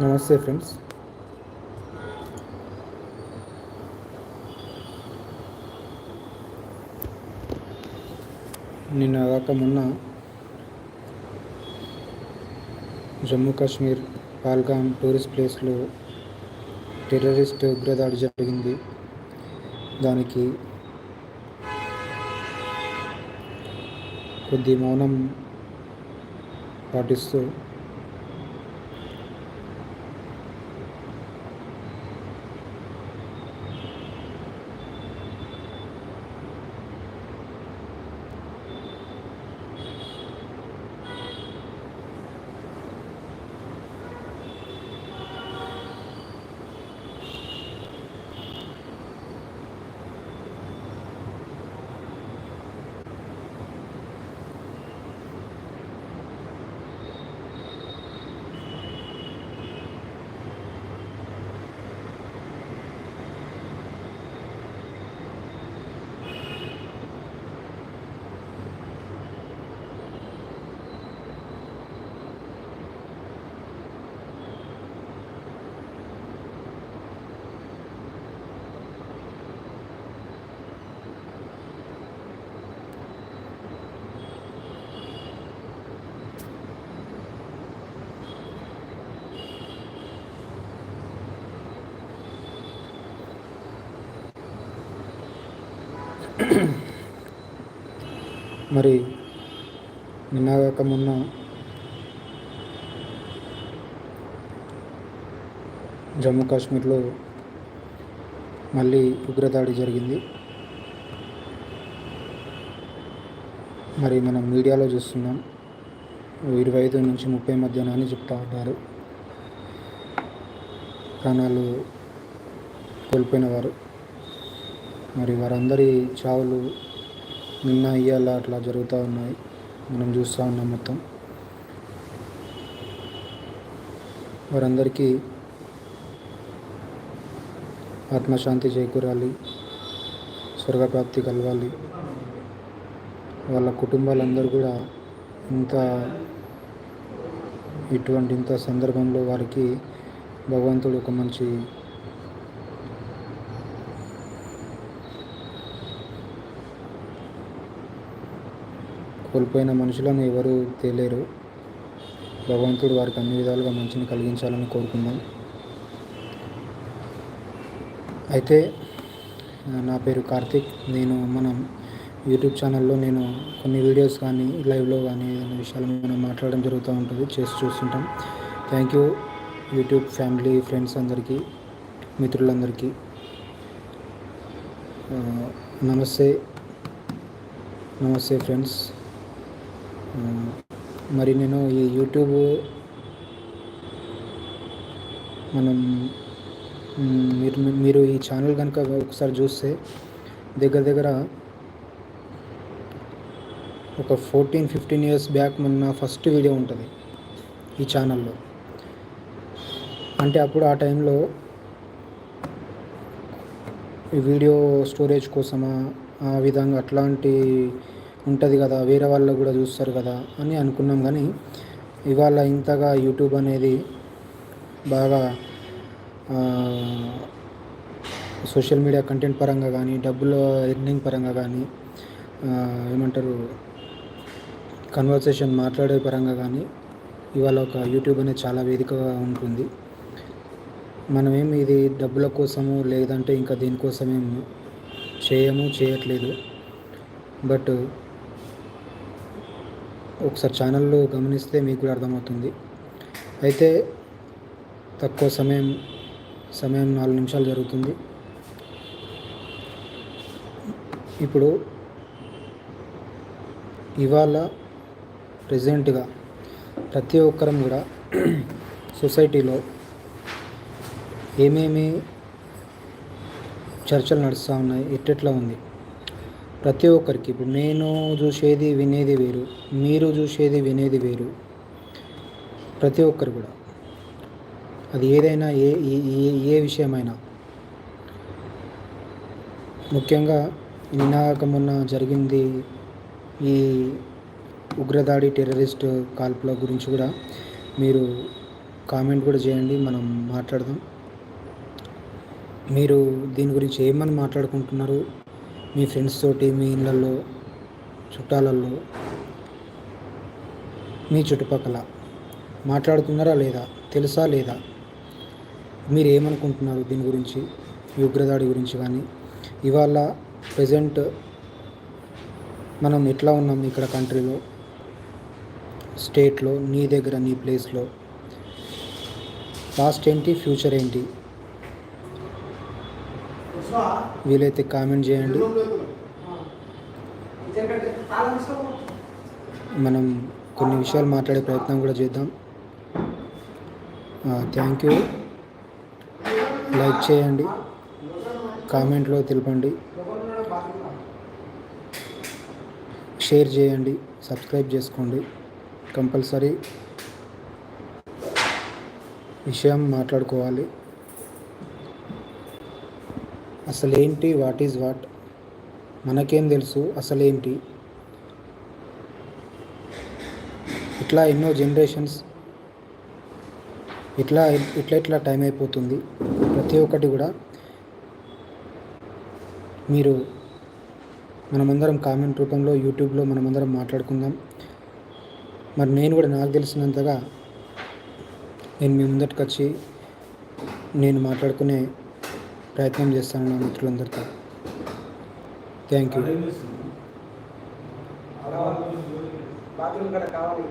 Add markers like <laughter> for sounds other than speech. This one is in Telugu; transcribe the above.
నమస్తే ఫ్రెండ్స్. నిన్న కాక మొన్న జమ్మూ కాశ్మీర్ పాల్గాం టూరిస్ట్ ప్లేస్లో టెర్రరిస్ట్ ఉగ్రదాడి జరిగింది. దానికి కొద్ది మౌనం పాటిస్తూ <clears throat> మరి నిన్నగాక మొన్న జమ్మూ కాశ్మీర్లో మళ్ళీ ఉగ్రదాడి జరిగింది. మరి మనం మీడియాలో చూస్తున్నాం. ఇరవై ఐదు నుంచి ముప్పై మధ్యాహ్నం అని చెప్తా ఉంటారు ప్రాణాలు కోల్పోయిన వారు. మరి వారందరి చావులు నిన్న ఇయ్యాల అట్లా జరుగుతూ ఉన్నాయి. మనం చూస్తూ ఉన్నాం మొత్తం. వారందరికీ ఆత్మశాంతి చేకూరాలి స్వర్గప్రాప్తి కలవాలి. వాళ్ళ కుటుంబాలందరూ కూడా ఇంత ఇటువంటి ఇంత సందర్భంలో వారికి భగవంతుడు ఒక మంచి కోల్పోయిన మనుషులను ఎవరు తేలేరు. భగవంతుడు వారికి అన్ని విధాలుగా మంచిని కలిగించాలని కోరుకుందాం. అయితే నా పేరు కార్తిక్. నేను మనం యూట్యూబ్ ఛానల్లో నేను కొన్ని వీడియోస్ కానీ లైవ్లో కానీ ఏదైనా విషయాలు మనం మాట్లాడడం జరుగుతూ ఉంటుంది. చేసి చూస్తుంటాం. Thank you YouTube family friends అందరికీ మిత్రులందరికీ. నమస్తే. నమస్తే ఫ్రెండ్స్. మరి నేను ఈ యూట్యూబ్ మనం మీరు మీరు ఈ ఛానల్ కనుక ఒకసారి చూస్తే దగ్గర దగ్గర ఒక ఫోర్టీన్ ఫిఫ్టీన్ ఇయర్స్ బ్యాక్ మొన్న ఫస్ట్ వీడియో ఉంటుంది ఈ ఛానల్లో. అంటే అప్పుడు ఆ టైంలో ఈ వీడియో స్టోరేజ్ కోసమా ఆ విధంగా అట్లాంటి ఉంటుంది కదా వేరే వాళ్ళు కూడా చూస్తారు కదా అని అనుకున్నాం కానీ ఇవాళ ఇంతగా యూట్యూబ్ అనేది బాగా సోషల్ మీడియా కంటెంట్ పరంగా కానీ డబ్బుల ఎర్నింగ్ పరంగా కానీ ఏమంటారు కన్వర్సేషన్ మాట్లాడే పరంగా కానీ ఇవాళ ఒక యూట్యూబ్ అనేది చాలా వేదికగా ఉంటుంది. మనమేమి ఇది డబ్బుల కోసము లేదంటే ఇంకా దీనికోసమేమి చేయము చేయట్లేదు. బట్ ఒకసారి ఛానల్లో గమనిస్తే మీకు కూడా అర్థమవుతుంది. అయితే తక్కువ సమయం సమయం నాలుగు నిమిషాలు జరుగుతుంది. ఇప్పుడు ఇవాళ ప్రజెంట్గా ప్రతి ఒక్కరం కూడా సొసైటీలో ఏమేమి చర్చలు నడుస్తూ ఉన్నాయి ఎట్టెట్లా ఉంది? ప్రతి ఒక్కరికి ఇప్పుడు నేను చూసేది వినేది వేరు మీరు చూసేది వినేది వేరు. ప్రతి ఒక్కరు కూడా. అది ఏదైనా ఏ ఏ ఏ విషయమైనా. ముఖ్యంగా నినాక మొన్న జరిగింది ఈ ఉగ్రదాడి టెర్రరిస్ట్ కాల్పుల గురించి కూడా మీరు కామెంట్ కూడా చేయండి మనం మాట్లాడదాం. మీరు దీని గురించి ఏమని మాట్లాడుకుంటున్నారు? మీ ఫ్రెండ్స్ తోటి మీ ఇళ్ళల్లో చుట్టాలల్లో మీ చుట్టుపక్కల మాట్లాడుతున్నారా లేదా తెలుసా లేదా? మీరు ఏమనుకుంటున్నారు దీని గురించి ఈ ఉగ్రదాడి గురించి కానీ? ఇవాళ ప్రజెంట్ మనం ఎట్లా ఉన్నాం ఇక్కడ కంట్రీలో? స్టేట్లో నీ దగ్గర నీ ప్లేస్లో పాస్ట్ ఏంటి ఫ్యూచర్ ఏంటి? వీలైతే కామెంట్ చేయండి. మనం కొన్ని విషయాలు మాట్లాడే ప్రయత్నం కూడా చేద్దాం. థ్యాంక్ యూ లైక్ చేయండి. కామెంట్లో తెలపండి. షేర్ చేయండి. సబ్స్క్రైబ్ చేసుకోండి. కంపల్సరీ విషయం మాట్లాడుకోవాలి. అసలు ఏంటి వాట్ ఈజ్ వాట్? మనకేం తెలుసు? అసలేంటి? ఇట్లా ఎన్నో జనరేషన్స్ ఇట్లా ఇట్లా ఇట్లా టైం అయిపోతుంది. ప్రతి ఒక్కటి కూడా మీరు మనమందరం కామెంట్ రూపంలో యూట్యూబ్లో మనమందరం మాట్లాడుకుందాం. మరి నేను కూడా నాకు తెలిసినంతగా నేను మీ ముందటికి వచ్చి నేను మాట్లాడుకునే ప్రయత్నం చేస్తాను నా మిత్రులందరితో. థ్యాంక్ యూ బాత్రూమ్ కూడా కావాలి.